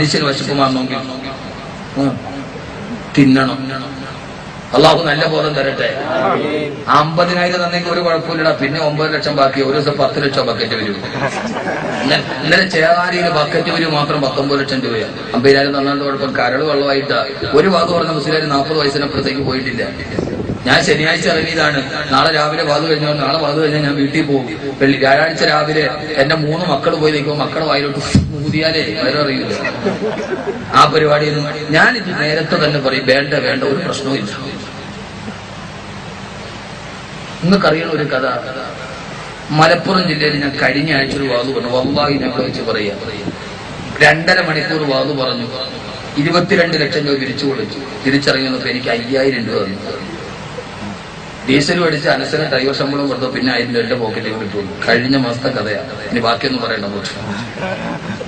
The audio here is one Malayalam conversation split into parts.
മനുഷ്യന് വശപ്പ് മാറണമെങ്കിൽ തിന്നണം. അള്ളാഹു നല്ല ബോധം തരട്ടെ. അമ്പതിനായിരം തന്നെങ്കിൽ ഒരു കുഴപ്പമില്ലടാ. പിന്നെ ഒമ്പത് ലക്ഷം ബാക്കി. ഒരു ദിവസം പത്ത് ലക്ഷം ബക്കറ്റ് വരും. ഇന്ന- ഇന്നലെ ചേതാരിയിൽ ബക്കറ്റ് വരും മാത്രം പത്തൊമ്പത് ലക്ഷം രൂപയാണ് അമ്പതിനായിരം തന്നാണ്ട് കുഴപ്പം കരട് വെള്ളമായിട്ട്. ഒരു വാക്ക് പറഞ്ഞ മുസ്ലിം നാൽപ്പത് വയസ്സിനപ്പുറത്തേക്ക് പോയിട്ടില്ല. ഞാൻ ശനിയാഴ്ച ഇറങ്ങിയതാണ്. നാളെ രാവിലെ വാത് കഴിഞ്ഞോ നാളെ വാത് കഴിഞ്ഞാൽ ഞാൻ വീട്ടിൽ പോകും. വ്യാഴാഴ്ച രാവിലെ എന്റെ മൂന്ന് മക്കൾ പോയി നിൽക്കുമ്പോൾ മക്കളെ വായിലോട്ട് ഊതിയാലേ വയറിയില്ല ആ പരിപാടിയൊന്നും ഞാനിത് നേരത്തെ തന്നെ പറയും വേണ്ട വേണ്ട ഒരു പ്രശ്നവും ഇല്ല. നിങ്ങൾക്കറിയണ ഒരു കഥ. മലപ്പുറം ജില്ലയിൽ ഞാൻ കഴിഞ്ഞ ആഴ്ച ഒരു വാതു പറഞ്ഞു. വല്ലാഹി ഞങ്ങൾ വെച്ച് പറയാ. രണ്ടര മണിക്കൂർ വാതു പറഞ്ഞു. ഇരുപത്തിരണ്ട് ലക്ഷം രൂപ തിരിച്ചു കൊടുത്തു. തിരിച്ചറിയുന്നപ്പോ എനിക്ക് അയ്യായിരം രൂപ തന്നു. ഡീസൽ മേടിച്ച് അനസന ഡ്രൈവർ ശമ്പളം കൊടുത്തു പിന്നെ ആയിരം രൂപ എന്റെ പോക്കറ്റിൽ കിട്ടുള്ളൂ കഴിഞ്ഞ മാസത്തെ കഥയാണ് ഇനി ബാക്കിയൊന്നും പറയണ്ട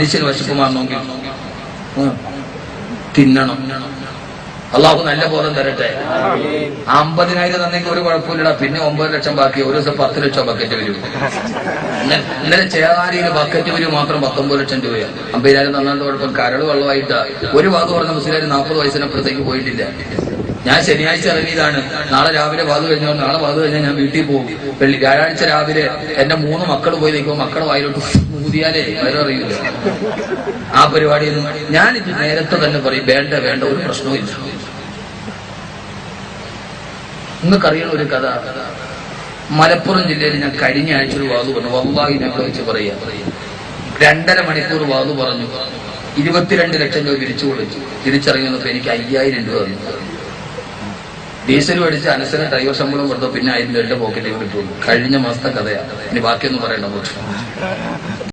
മനുഷ്യന് വിശക്കുമാണെന്നെങ്കിൽ മാറണമെങ്കിൽ തിന്നണം. അള്ളാഹു നല്ല ബോധം തരട്ടെ. അമ്പതിനായിരം തന്നെങ്കിൽ ഒരു കുഴപ്പമില്ലടാ. പിന്നെ ഒമ്പത് ലക്ഷം ബാക്കി. ഒരു ദിവസം പത്ത് ലക്ഷം ബക്കറ്റ് വരും. ഇന്ന- ഇന്നലെ ചേതാരിയിൽ ബക്കറ്റ് വരും മാത്രം പത്തൊമ്പത് ലക്ഷം രൂപയാണ് അമ്പതിനായിരം തന്നാലും കുഴപ്പം. കരട് വെള്ളമായിട്ട്. ഒരു ഭാഗം പറഞ്ഞ മുസ്ലിം നാൽപ്പത് വയസ്സിനപ്പുറത്തേക്ക് പോയിട്ടില്ല. ഞാൻ ശനിയാഴ്ച ഇറങ്ങിയതാണ്. നാളെ രാവിലെ വാത് കഴിഞ്ഞോ നാളെ വാത് കഴിഞ്ഞാൽ ഞാൻ വീട്ടിൽ പോകും. വെള്ളി വ്യാഴാഴ്ച രാവിലെ എന്റെ മൂന്ന് മക്കൾ പോയി നിൽക്കുമ്പോൾ മക്കളെ വായിലോട്ട് ഊതിയാലേ വയറിയില്ല ആ പരിപാടിയൊന്നും ഞാനിത് നേരത്തെ തന്നെ പറയും. വേണ്ട വേണ്ട ഒരു പ്രശ്നവും ഇല്ല. നിങ്ങൾക്കറിയണ ഒരു കഥ. മലപ്പുറം ജില്ലയിൽ ഞാൻ കഴിഞ്ഞ ആഴ്ച ഒരു വാതു പറഞ്ഞു. വല്ലാഹി ഞങ്ങൾ വെച്ച് പറയാ. രണ്ടര മണിക്കൂർ വാതു പറഞ്ഞു. ഇരുപത്തിരണ്ട് ലക്ഷം രൂപ തിരിച്ചു കൊടുത്തു തിരിച്ചറിയുന്നപ്പോ എനിക്ക് അയ്യായിരം രൂപ തന്നു. ഡീസൽ മേടിച്ച് അനസര ഡ്രൈവർ ശമ്പളം കൊടുത്തു പിന്നെ എന്റെ പോക്കറ്റിൽ കിട്ടുള്ളൂ. കഴിഞ്ഞ മാസത്തെ കഥയാണ് ഇനി ബാക്കിയൊന്നും പറയണ്ട